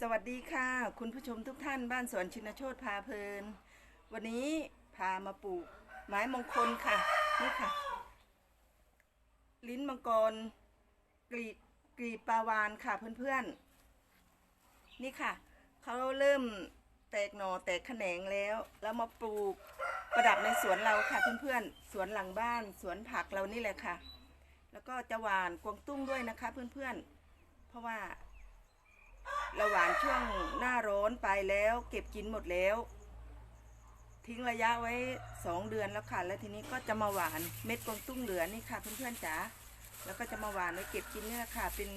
สวัสดีค่ะ คุณผู้ชมทุกท่านบ้านสวนชินโชตพาเพลิน วันนี้พามาปลูกไม้มงคลค่ะนี่ค่ะ ลิ้นมังกรกรีบกรีบปลาวานค่ะเพื่อนๆ นี่ค่ะเขาเริ่มแตกหน่อแตกแขนงแล้ว แล้วมาปลูกประดับในสวนเราค่ะเพื่อนๆสวนหลังบ้านสวนผักเรานี่แหละค่ะ แล้วก็จะหวานกวางตุ้งด้วยนะคะเพื่อนๆ เพราะว่า ราหว่านช่วงหน้าร้อนไปแล้ว เก็บกินหมดแล้ว ทิ้งระยะไว้สองเดือนแล้วค่ะ แล้วทีนี้ก็จะมาหวานเม็ดกวงตุ้งเหลือนี่ค่ะเพื่อนๆจ๋าแล้วก็จะมาหวานไว้เก็บกินนี่แหละค่ะ เป็น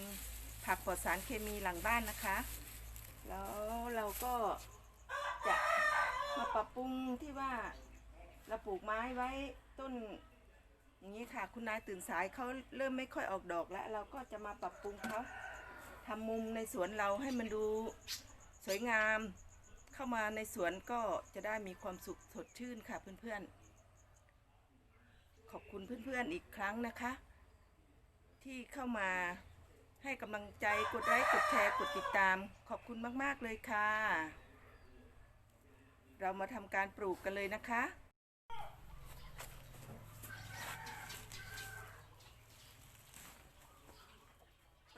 ผักปลอดสารเคมีหลังบ้านนะคะ แล้วเราก็จะมาปรับปรุงที่ว่าเราปลูกไม้ไว้ต้นอย่างนี้ค่ะ คุณนายตื่นสายเขาเริ่มไม่ค่อยออกดอกแล้ว เราก็จะมาปรับปรุงเขา ทำมุมในสวนเราให้มันดูสวยงาม เข้ามาในสวนก็จะได้มีความสุขสดชื่นค่ะเพื่อนๆ ขอบคุณเพื่อนๆอีกครั้งนะคะ ที่เข้ามาให้กำลังใจกดไลค์กดแชร์กดติดตาม ขอบคุณมากๆเลยค่ะ เรามาทำการปลูกกันเลยนะคะ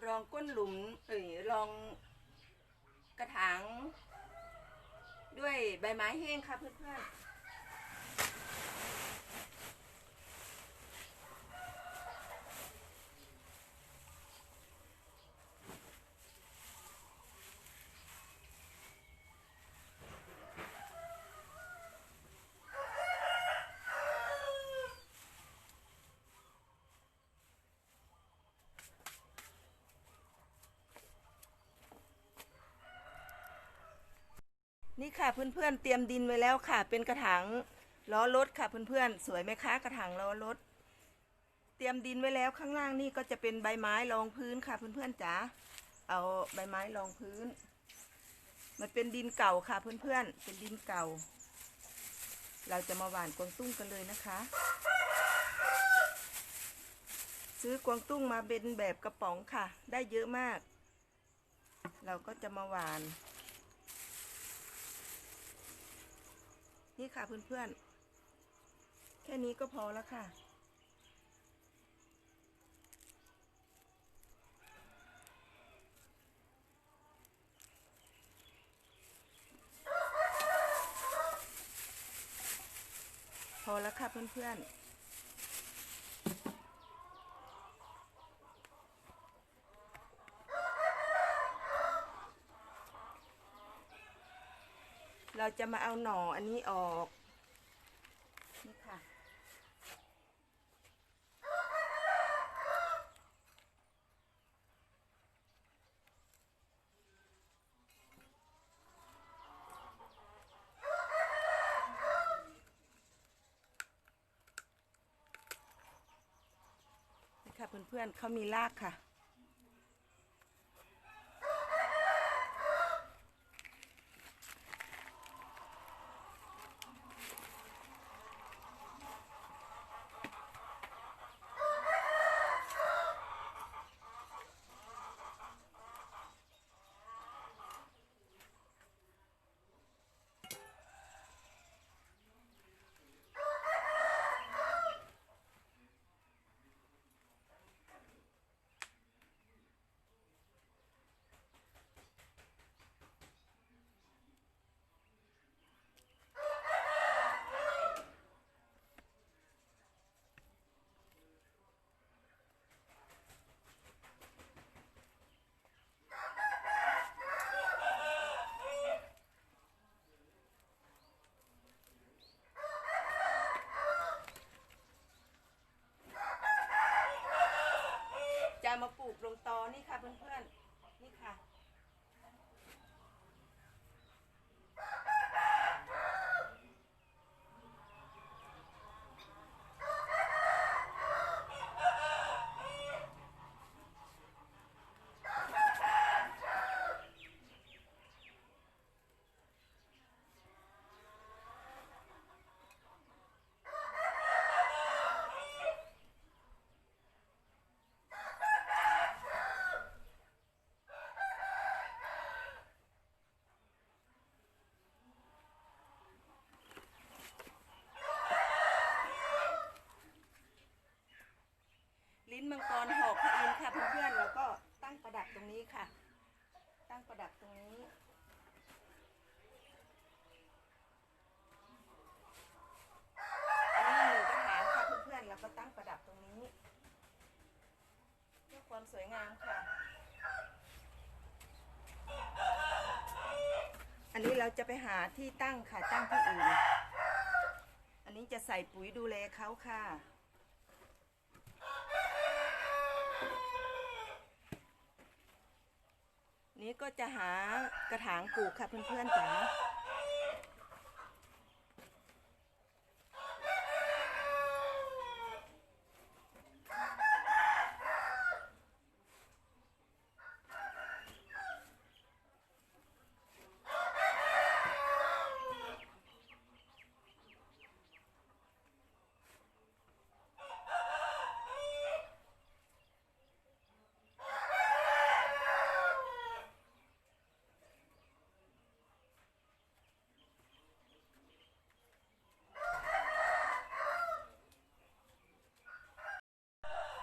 รองก้นหลุมเอ้ยรองกระถางด้วยใบไม้แห้งค่ะเพื่อนๆ นี่ค่ะเพื่อนๆเตรียมดินไว้แล้วค่ะ เป็นกระถางล้อรถค่ะเพื่อนๆสวยไหมคะกระถางล้อรถ เตรียมดินไว้แล้วข้างล่างนี่ก็จะเป็นใบไม้รองพื้นค่ะเพื่อนๆจ๋าเอาใบไม้รองพื้น มันเป็นดินเก่าค่ะเพื่อนๆเป็นดินเก่า เราจะมาหว่านกวางตุ้งกันเลยนะคะ ซื้อกวางตุ้งมาเป็นแบบกระป๋องค่ะ ได้เยอะมาก เราก็จะมาหวาน นี่ค่ะเพื่อนๆ แค่นี้ก็พอแล้วค่ะ พอแล้วค่ะเพื่อนๆ จะมาเอาหน่ออันนี้ออก นี่ค่ะนี่ค่ะเพื่อนๆเขามีรากค่ะจะมาปลูกลงตอ นี่ค่ะเพื่อนๆ นี่ค่ะ น ลิ้นมังกรหอกพระอินทร์ค่ะเพื่อนๆแล้วก็ตั้งป ระดับตรงนี้ค่ะ ตั้งประดับตรงนี้ อันนี้หนึ่งกระถางค่ะเพื่อนๆแล้วก็ตั้งประดับตรงนี้เพื่อความสวยงามค่ะ อันนี้เราจะไปหาที่ตั้งค่ะตั้งที่อื่น อันนี้จะใส่ปุ๋ยดูแลเขาค่ะ นี้ก็จะหากระถางปลูกค่ะเพื่อนๆจ๋า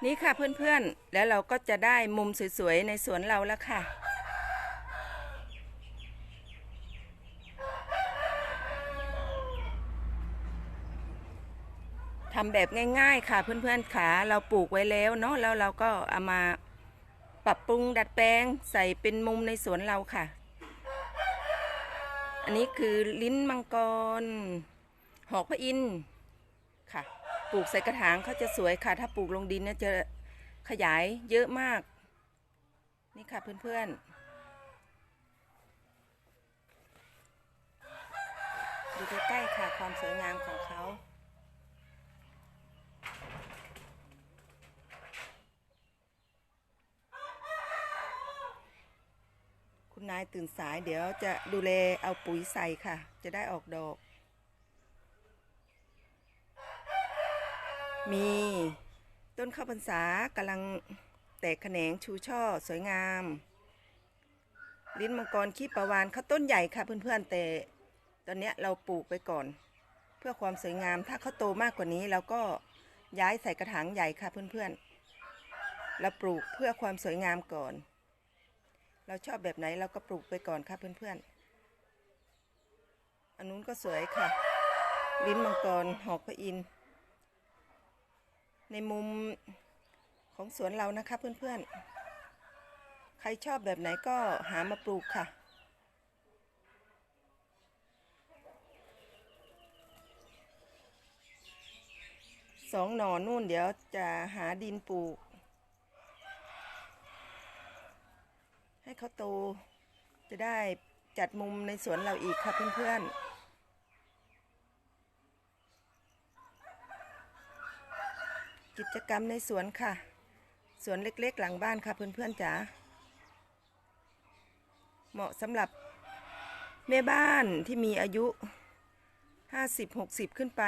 นี่ค่ะเพื่อนๆ แล้วเราก็จะได้มุมสวยๆ ในสวนเราแล้วค่ะ ทำแบบง่ายๆค่ะเพื่อนๆขาเราปลูกไว้แล้วเนาะแล้วเราก็เอามาปรับปรุงดัดแปลงใส่เป็นมุมในสวนเราค่ะ อันนี้คือลิ้นมังกร หอกพระอินทร์ค่ะ ปลูกใส่กระถางเขาจะสวยค่ะ ถ้าปลูกลงดินเนี่ยจะขยายเยอะมาก นี่ค่ะเพื่อนๆ ดูใกล้ๆค่ะความสวยงามของเขาคุณนายตื่นสายเดี๋ยวจะดูแลเอาปุ๋ยใส่ค่ะ จะได้ออกดอก มีต้นข้าวพรรษากำลังแตกแขนงชูช่อสวยงาม ลิ้นมังกรขี้ประวานเขาต้นใหญ่ค่ะเพื่อนๆแต่ตอนนี้เราปลูกไปก่อน เพื่อความสวยงามถ้าเขาโตมากกว่านี้เราก็ย้ายใส่กระถางใหญ่ค่ะเพื่อนๆเราปลูกเพื่อความสวยงามก่อน เราชอบแบบไหนเราก็ปลูกไปก่อนค่ะเพื่อนๆอันนู้นก็สวยค่ะ ลิ้นมังกรหอกพระอินทร์ ในมุมของสวนเรานะคะเพื่อนๆ ใครชอบแบบไหนก็หามาปลูกค่ะ สองหน่อนู่นเดี๋ยวจะหาดินปลูก ให้เขาโตจะได้จัดมุมในสวนเราอีกค่ะเพื่อนๆ กิจกรรมในสวนค่ะ สวนเล็กๆ หลังบ้านค่ะเพื่อนๆจ๋า เหมาะสำหรับแม่บ้านที่มีอายุ 50-60 ขึ้นไป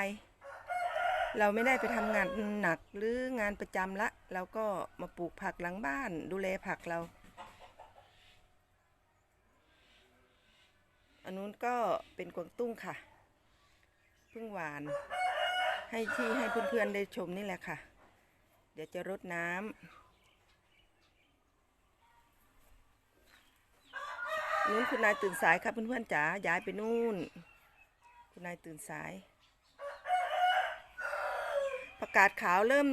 เราไม่ได้ไปทำงานหนักหรืองานประจำละ เราก็มาปลูกผักหลังบ้าน ดูแลผักเรา อันนู้นก็เป็นกวางตุ้งค่ะ เพิ่งหวานให้ที่ให้เพื่อนๆได้ชมนี่แหละค่ะ ดี๋ยวจะรดน้ำนู้นคุณนายตื่นสายครับเพื่อนๆจ๋าย้ายไปนู่น คุณนายตื่นสายประกาศขาวเริ่ม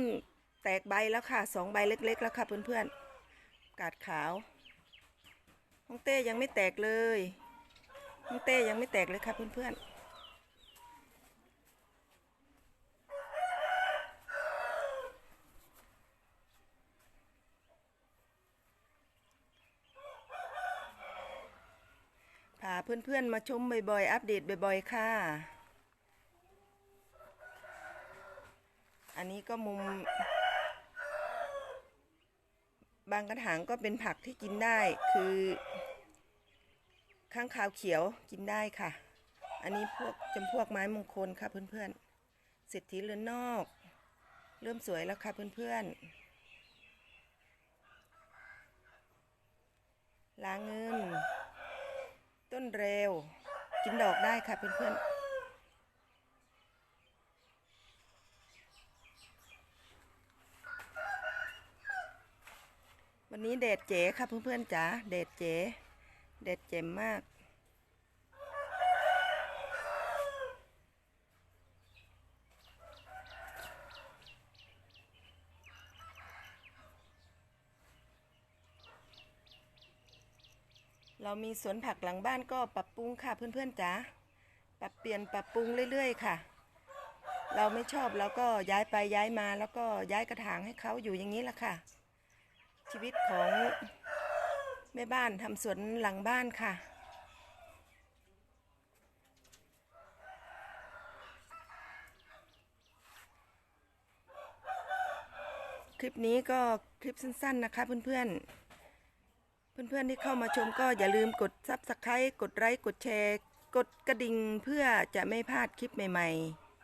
แตกใบแล้วค่ะสองใบเล็ก ๆ แล้วค่ะเพื่อนๆประกาศขาวน้องเต้ยังไม่แตกเลยน้องเต้ยังไม่แตกเลยค่ะเพื่อนๆ เพื่อนๆ มาชมบ่อยๆ อัปเดตบ่อยๆ ค่ะ อันนี้ก็มุม บางกระถางก็เป็นผักที่กินได้คือข้างขาวเขียวกินได้ค่ะ อันนี้พวกจำพวกไม้มงคลค่ะเพื่อนๆเศรษฐีเรือนนอก เริ่มสวยแล้วค่ะเพื่อนๆลาเงิน ต้นเร็ว กินดอกได้ค่ะเพื่อนๆวันนี้แดดเจ๋ค่ะเพื่อนๆจ๋าแดดเจ๋แดดเจ๋มมาก เรามีสวนผักหลังบ้านก็ปรับปรุงค่ะเพื่อนๆจ๋าปรับเปลี่ยนปรับปรุงเรื่อย ๆ ค่ะ เราไม่ชอบเราก็ย้ายไปย้ายมาแล้วก็ย้ายกระถางให้เขาอยู่อย่างนี้ละค่ะ ชีวิตของแม่บ้านทำสวนหลังบ้านค่ะคลิปนี้ก็คลิปสั้นๆนะคะเพื่อนๆ เพื่อนๆที่เข้ามาชมก็อย่าลืมกดซับสไครต์กดไลค์กดแชร์ กดกระดิ่งเพื่อจะไม่พลาดคลิปใหม่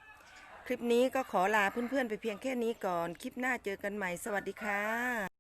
ๆ คลิปนี้ก็ขอลาเพื่อนๆไปเพียงแค่นี้ก่อน คลิปหน้าเจอกันใหม่สวัสดีค่ะ